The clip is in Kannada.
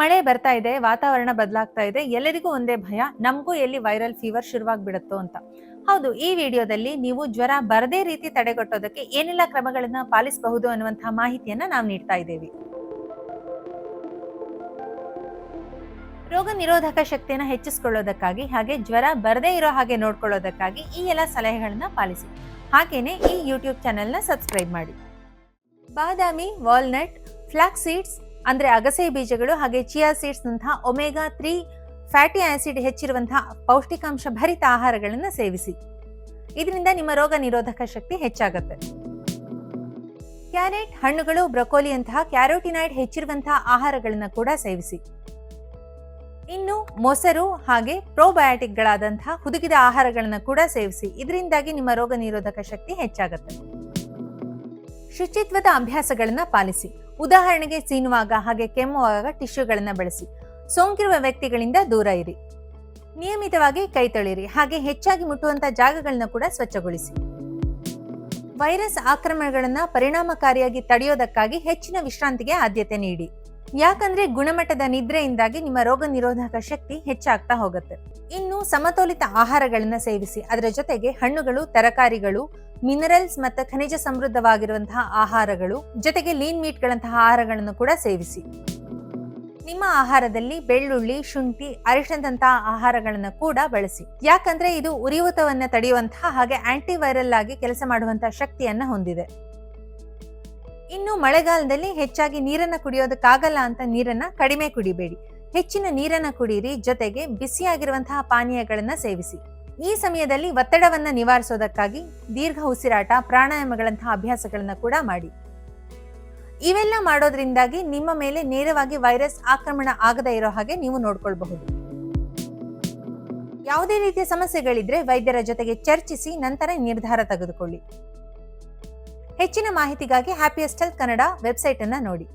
ಮಳೆ ಬರ್ತಾ ಇದೆ, ವಾತಾವರಣ ಬದಲಾಗ್ತಾ ಇದೆ, ಎಲ್ಲರಿಗೂ ಒಂದೇ ಭಯ, ನಮಗೂ ಎಲ್ಲಿ ವೈರಲ್ ಫೀವರ್ ಶುರುವಾಗ್ಬಿಡುತ್ತೋ ಅಂತ. ಹೌದು, ಈ ವಿಡಿಯೋದಲ್ಲಿ ನೀವು ಜ್ವರ ಬರದೇ ರೀತಿ ತಡೆಗಟ್ಟೋದಕ್ಕೆ ಏನೆಲ್ಲ ಕ್ರಮಗಳನ್ನ ಪಾಲಿಸಬಹುದು ಅನ್ನುವಂತಹ ಮಾಹಿತಿಯನ್ನ ನಾವು ನೀಡ್ತಾ ಇದ್ದೇವೆ. ರೋಗ ನಿರೋಧಕ ಶಕ್ತಿಯನ್ನು ಹೆಚ್ಚಿಸಿಕೊಳ್ಳೋದಕ್ಕಾಗಿ ಹಾಗೆ ಜ್ವರ ಬರದೇ ಇರೋ ಹಾಗೆ ನೋಡ್ಕೊಳ್ಳೋದಕ್ಕಾಗಿ ಈ ಎಲ್ಲ ಸಲಹೆಗಳನ್ನ ಪಾಲಿಸಿ. ಹಾಗೇನೆ ಈ ಯೂಟ್ಯೂಬ್ ಚಾನೆಲ್ನ ಸಬ್ಸ್ಕ್ರೈಬ್ ಮಾಡಿ. ಬಾದಾಮಿ ವಾಲ್ನಟ್ ಫ್ಲಾಕ್ಸ್ ಸೀಡ್ಸ್ ಅಂದ್ರೆ ಅಗಸೆ ಬೀಜಗಳು ಹಾಗೆ ಚಿಯಾ ಸೀಡ್ಸ್ ನಂತಹ ಒಮೆಗಾ ತ್ರೀ ಫ್ಯಾಟಿ ಆಸಿಡ್ ಹೆಚ್ಚಿರುವಂತಹ ಪೌಷ್ಟಿಕಾಂಶ ಭರಿತ ಆಹಾರಗಳನ್ನು ಸೇವಿಸಿ. ಇದರಿಂದ ನಿಮ್ಮ ರೋಗ ನಿರೋಧಕ ಶಕ್ತಿ ಹೆಚ್ಚಾಗುತ್ತೆ. ಕ್ಯಾರೆಟ್, ಹಣ್ಣುಗಳು ಬ್ರೊಕೋಲಿಯಂತಹ ಕ್ಯಾರೋಟಿನಾಯ್ಡ್ ಹೆಚ್ಚಿರುವಂತಹ ಆಹಾರಗಳನ್ನು ಕೂಡ ಸೇವಿಸಿ. ಇನ್ನು ಮೊಸರು ಹಾಗೆ ಪ್ರೋಬಯೋಟಿಕ್ಗಳಾದಂತಹ ಹುದುಗಿದ ಆಹಾರಗಳನ್ನು ಕೂಡ ಸೇವಿಸಿ. ಇದರಿಂದಾಗಿ ನಿಮ್ಮ ರೋಗ ನಿರೋಧಕ ಶಕ್ತಿ ಹೆಚ್ಚಾಗುತ್ತೆ. ಶುಚಿತ್ವದ ಅಭ್ಯಾಸಗಳನ್ನು ಪಾಲಿಸಿ. ಉದಾಹರಣೆಗೆ ಸೀನುವಾಗ, ಹಾಗೆ ಕೆಮ್ಮುವಾಗ ಟಿಶ್ಯೂಗಳನ್ನು ಬಳಸಿ. ಸೋಂಕಿರುವ ವ್ಯಕ್ತಿಗಳಿಂದ ದೂರ ಇರಿ. ನಿಯಮಿತವಾಗಿ ಕೈ ತೊಳಿರಿ. ಹಾಗೆ ಹೆಚ್ಚಾಗಿ ಮುಟ್ಟುವಂತ ಜಾಗಗಳನ್ನ ಕೂಡ ಸ್ವಚ್ಛಗೊಳಿಸಿ. ವೈರಸ್ ಆಕ್ರಮಣಗಳನ್ನ ಪರಿಣಾಮಕಾರಿಯಾಗಿ ತಡೆಯೋದಕ್ಕಾಗಿ ಹೆಚ್ಚಿನ ವಿಶ್ರಾಂತಿಗೆ ಆದ್ಯತೆ ನೀಡಿ. ಯಾಕಂದ್ರೆ ಗುಣಮಟ್ಟದ ನಿದ್ರೆಯಿಂದಾಗಿ ನಿಮ್ಮ ರೋಗ ನಿರೋಧಕ ಶಕ್ತಿ ಹೆಚ್ಚಾಗ್ತಾ ಹೋಗುತ್ತೆ. ಇನ್ನು ಸಮತೋಲಿತ ಆಹಾರಗಳನ್ನ ಸೇವಿಸಿ. ಅದರ ಜೊತೆಗೆ ಹಣ್ಣುಗಳು, ತರಕಾರಿಗಳು ಮಿನರಲ್ಸ್ ಮತ್ತು ಖನಿಜ ಸಮೃದ್ಧವಾಗಿರುವಂತಹ ಆಹಾರಗಳು, ಜೊತೆಗೆ ಲೀನ್ ಮೀಟ್ಗಳಂತಹ ಆಹಾರಗಳನ್ನು ಕೂಡ ಸೇವಿಸಿ. ನಿಮ್ಮ ಆಹಾರದಲ್ಲಿ ಬೆಳ್ಳುಳ್ಳಿ, ಶುಂಠಿ, ಅರಿಶಿನದಂತಹ ಆಹಾರಗಳನ್ನು ಕೂಡ ಬಳಸಿ. ಯಾಕಂದ್ರೆ ಇದು ಉರಿಯೂತವನ್ನು ತಡೆಯುವಂತಹ ಹಾಗೆ ಆಂಟಿವೈರಲ್ ಆಗಿ ಕೆಲಸ ಮಾಡುವಂತಹ ಶಕ್ತಿಯನ್ನ ಹೊಂದಿದೆ. ಇನ್ನು ಮಳೆಗಾಲದಲ್ಲಿ ಹೆಚ್ಚಾಗಿ ನೀರನ್ನ ಕುಡಿಯೋದಕ್ಕಾಗಲ್ಲ ಅಂತ ನೀರನ್ನ ಕಡಿಮೆ ಕುಡಿಬೇಡಿ. ಹೆಚ್ಚಿನ ನೀರನ್ನ ಕುಡಿಯಿರಿ ಜೊತೆಗೆ ಬಿಸಿಯಾಗಿರುವಂತಹ ಪಾನೀಯಗಳನ್ನ ಸೇವಿಸಿ. ಈ ಸಮಯದಲ್ಲಿ ಒತ್ತಡವನ್ನು ನಿವಾರಿಸೋದಕ್ಕಾಗಿ ದೀರ್ಘ ಉಸಿರಾಟ, ಪ್ರಾಣಾಯಾಮಗಳಂತಹ ಅಭ್ಯಾಸಗಳನ್ನು ಕೂಡ ಮಾಡಿ. ಇವೆಲ್ಲ ಮಾಡೋದ್ರಿಂದಾಗಿ ನಿಮ್ಮ ಮೇಲೆ ನೇರವಾಗಿ ವೈರಸ್ ಆಕ್ರಮಣ ಆಗದೇ ಇರೋ ಹಾಗೆ ನೀವು ನೋಡ್ಕೊಳ್ಬಹುದು. ಯಾವುದೇ ರೀತಿಯ ಸಮಸ್ಯೆಗಳಿದ್ರೆ ವೈದ್ಯರ ಜೊತೆಗೆ ಚರ್ಚಿಸಿ ನಂತರ ನಿರ್ಧಾರ ತೆಗೆದುಕೊಳ್ಳಿ. ಹೆಚ್ಚಿನ ಮಾಹಿತಿಗಾಗಿ ಹ್ಯಾಪಿಯಸ್ಟ್ ಹೆಲ್ತ್ ಕನ್ನಡ ವೆಬ್ಸೈಟ್ ಅನ್ನ ನೋಡಿ.